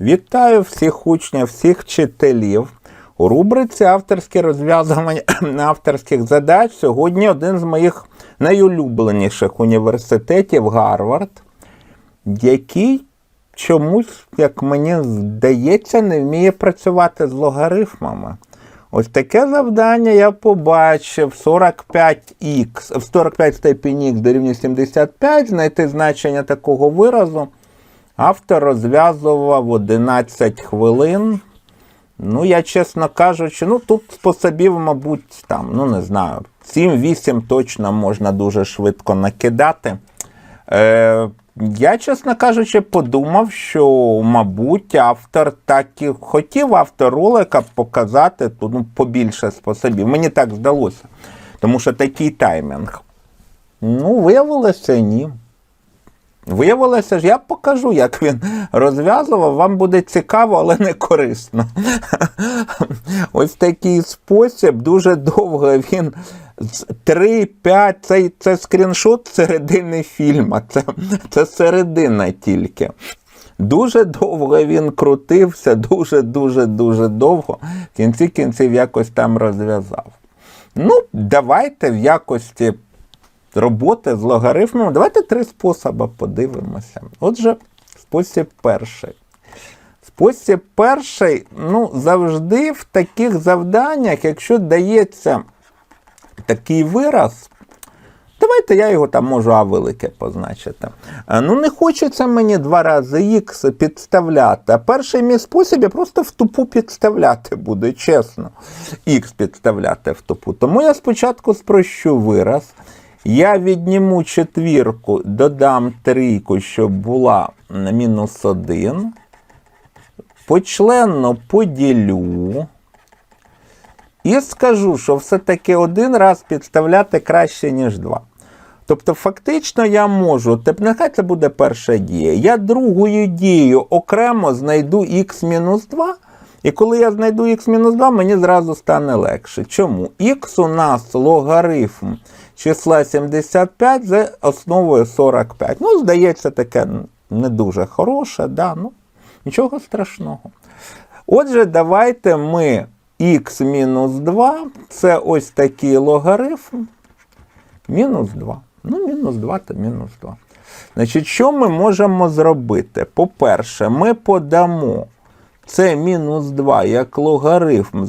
Вітаю всіх учнів, всіх вчителів. У рубриці авторське розв'язування авторських задач сьогодні один з моїх найулюбленіших університетів Гарвард, який чомусь, як мені здається, не вміє працювати з логарифмами. Ось таке завдання я побачив 45х, в 45 степені х дорівнює 75, знайти значення такого виразу. Автор розв'язував 11 хвилин. Ну, я, чесно кажучи, ну тут способів, мабуть, там, ну не знаю, 7-8 точно можна дуже швидко накидати. Е, я, чесно кажучи, подумав, що, мабуть, автор так і хотів автор ролика показати ну, побільше способів. Мені так здалося. Тому що такий таймінг. Ну, виявилося, ні. Виявилося ж, я покажу, як він розв'язував. Вам буде цікаво, але не корисно. Ось такий спосіб, дуже довго він. 3-5, це, це скріншот середини фільму, це, це середина тільки. Дуже довго він крутився, дуже-дуже дуже довго. В кінці кінців якось там розв'язав. Ну, давайте в якості роботи з логарифмом. Давайте три способи подивимося. Отже, спосіб перший. Спосіб перший, ну, завжди в таких завданнях, якщо дається такий вираз, давайте я його там можу А велике позначити. Ну, не хочеться мені два рази Х підставляти. А перший мій спосіб я просто в тупу підставляти буду, чесно. Х підставляти в тупу. Тому я спочатку спрощу вираз. Я відніму четвірку, додам трійку, щоб була мінус 1. Почленно поділю. І скажу, що все-таки один раз підставляти краще, ніж два. Тобто, фактично, я можу, теп- нехай це буде перша дія. Я другою дією окремо знайду х-2, і коли я знайду х-2, мені зразу стане легше. Чому? Х у нас логарифм числа 75 за основою 45. Ну, здається, таке не дуже хороше, да? ну, нічого страшного. Отже, давайте ми х мінус 2, це ось такий логарифм, мінус 2. Ну, мінус 2 то мінус 2. Значить, що ми можемо зробити? По-перше, ми подамо це мінус 2 як логарифм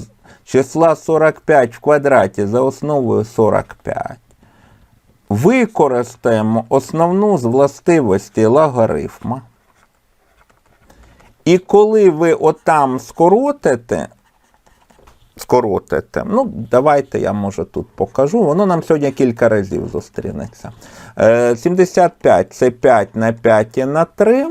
числа 45 в квадраті за основою 45. Використаємо основну з властивості логарифма. І коли ви отам скоротите, скоротите, ну, давайте я може тут покажу. Воно нам сьогодні кілька разів зустрінеться. Е, 75 це 5 на 5 і на 3.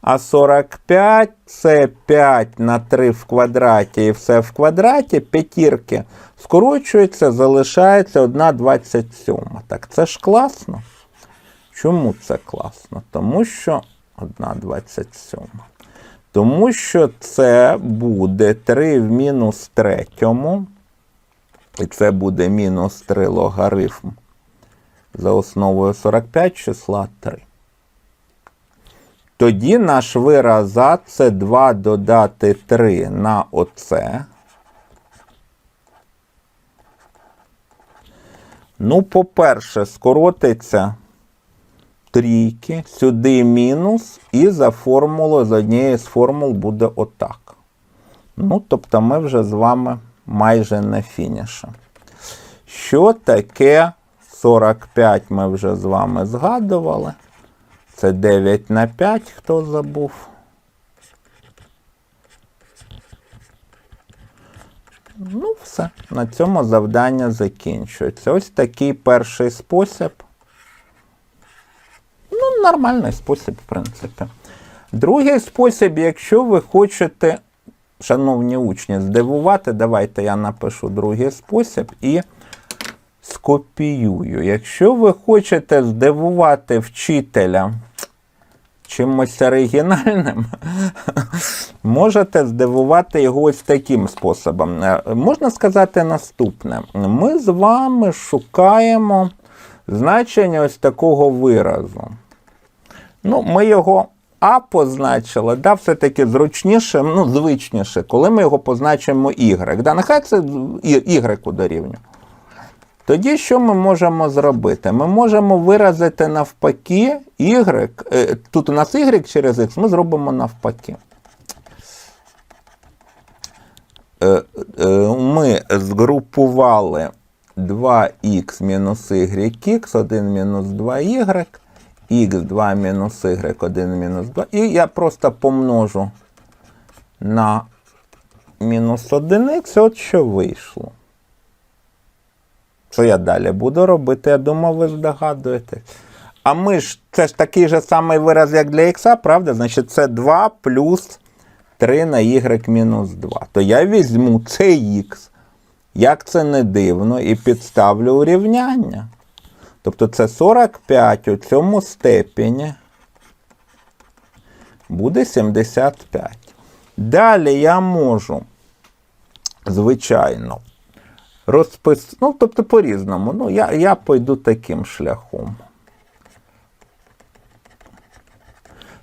А 45 це 5 на 3 в квадраті і все в квадраті. П'ятірки скорочується, залишається 1,27. Так це ж класно. Чому це класно? Тому що 1,27. Тому що це буде 3 в мінус третьому. І це буде мінус 3 логарифм за основою 45 числа 3. Тоді наш вираз А це 2 додати 3 на оце. Ну, по-перше, скоротиться трійки, сюди мінус, і за формулою, з однієї з формул буде отак. Ну, тобто ми вже з вами майже на фініші. Що таке 45 ми вже з вами згадували. Це 9 на 5, хто забув. Ну, все. На цьому завдання закінчується. Ось такий перший спосіб. Ну, нормальний спосіб, в принципі. Другий спосіб, якщо ви хочете, шановні учні, здивувати, давайте я напишу другий спосіб і скопіюю. Якщо ви хочете здивувати вчителя чимось оригінальним, можете здивувати його ось таким способом. Е, Можна сказати наступне: ми з вами шукаємо значення ось такого виразу. Ну, ми його А позначили, да, все-таки зручніше, ну, звичніше, коли ми його позначимо Y. Да, нехай це Y дорівнює. Тоді що ми можемо зробити? Ми можемо виразити навпаки Y. е, Тут у нас Y через X, ми зробимо навпаки. Е, е, Ми згрупували 2х мінус yx, 1 мінус 2y, х 2 мінус y, 1 мінус 2. І я просто помножу на мінус 1х, от що вийшло. Що я далі буду робити? Я думаю, ви здогадуєтесь. А ми ж це ж такий же самий вираз, як для х, правда? Значить, це 2 плюс 3 на y мінус 2. То я візьму цей х, як це не дивно, і підставлю урівняння. Тобто це 45 у цьому степені буде 75. Далі я можу, звичайно, розпис... Ну, тобто по-різному. Ну, я, я пойду таким шляхом.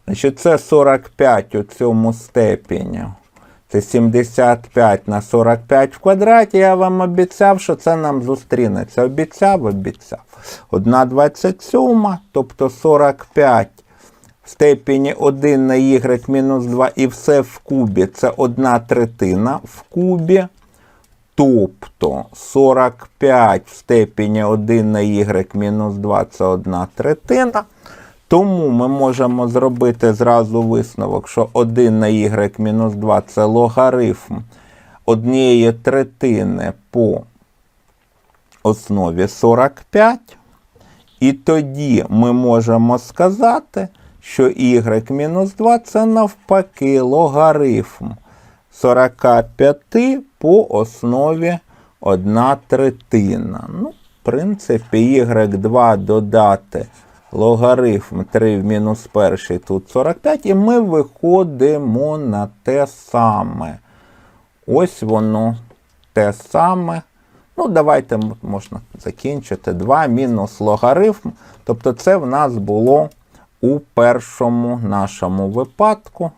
Значить, це 45 у цьому степені. Це 75 на 45 в квадраті. Я вам обіцяв, що це нам зустрінеться. Обіцяв, обіцяв. 1,27, тобто 45 в степені 1 на y мінус 2 і все в кубі. Це 1 третина в кубі. Тобто 45 в степені 1 на y мінус 2 це 1 третина. Тому ми можемо зробити зразу висновок, що 1 на y мінус 2 це логарифм однієї третини по основі 45. І тоді ми можемо сказати, що y мінус 2 це навпаки логарифм 45 по основі 1 третина. Ну, в принципі, y2 додати логарифм 3 в мінус перший, тут 45, і ми виходимо на те саме. Ось воно те саме. Ну, давайте можна закінчити 2 мінус логарифм. Тобто це в нас було у першому нашому випадку.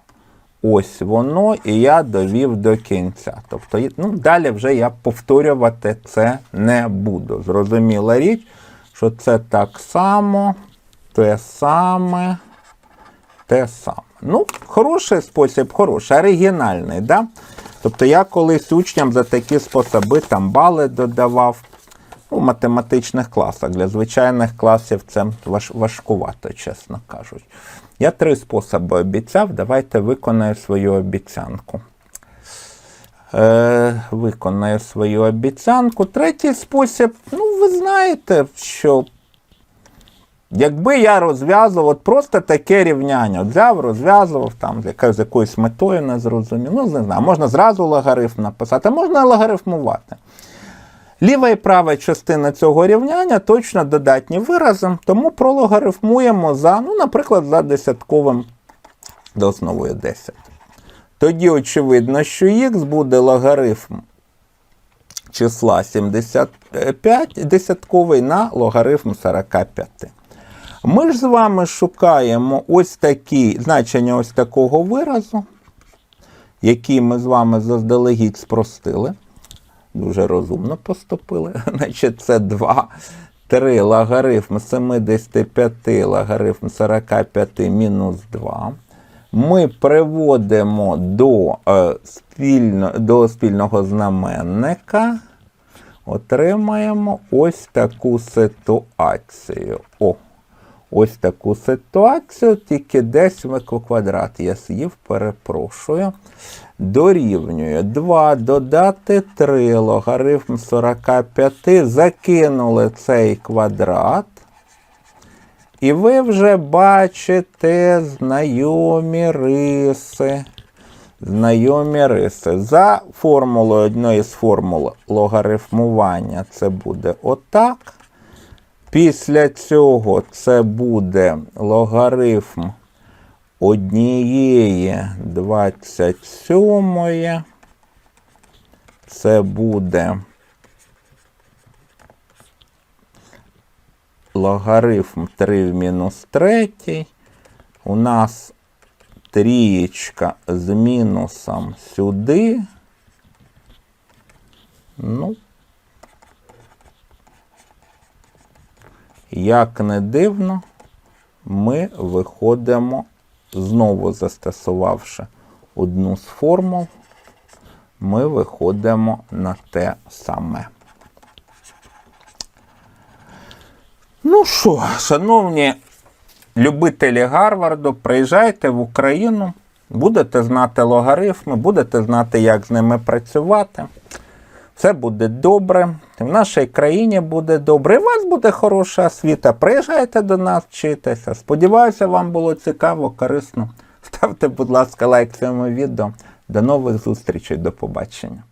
Ось воно, і я довів до кінця. Тобто, ну, далі вже я повторювати це не буду. Зрозуміла річ, що це так само, те саме, те саме. Ну, хороший спосіб, хороший, оригінальний, да? Тобто я колись учням за такі способи там бали додавав. У математичних класах. Для звичайних класів це важ, важкувато, чесно кажуть. Я три способи обіцяв. Давайте виконаю свою обіцянку. Е, Виконаю свою обіцянку. Третій спосіб, ну, ви знаєте, що якби я розв'язував от просто таке рівняння, от взяв, розв'язував там з якоюсь метою не зрозумів. Ну, не знаю, можна зразу логарифм написати, а можна логарифмувати. Ліва і права частина цього рівняння точно додатні вирази, тому прологарифмуємо за, ну, наприклад, за десятковим до основою 10. Тоді очевидно, що х буде логарифм числа 75 десятковий на логарифм 45. Ми ж з вами шукаємо ось такі значення ось такого виразу, який ми з вами заздалегідь спростили. Дуже розумно поступили. Значить, це 2, 3 логарифм 75 логарифм 45 мінус 2. Ми приводимо до, е, спільно, до спільного знаменника. Отримаємо ось таку ситуацію. О, Ось таку ситуацію, тільки десь квадрат я з'їв, перепрошую. Дорівнює 2 додати 3 логарифм 45. Закинули цей квадрат. І ви вже бачите знайомі риси. Знайомі риси. За формулою одної з формул логарифмування це буде отак. Після цього це буде логарифм однієї 27. Це буде логарифм 3 в мінус 3. У нас трієчка з мінусом сюди. Ну, як не дивно, ми виходимо, знову застосувавши одну з формул, ми виходимо на те саме. Ну що, шановні любителі Гарварду, приїжджайте в Україну, будете знати логарифми, будете знати, як з ними працювати. Все буде добре, в нашій країні буде добре, і у вас буде хороша освіта. Приїжджайте до нас вчитися. Сподіваюся, вам було цікаво, корисно. Ставте, будь ласка, лайк цьому відео. До нових зустрічей, до побачення.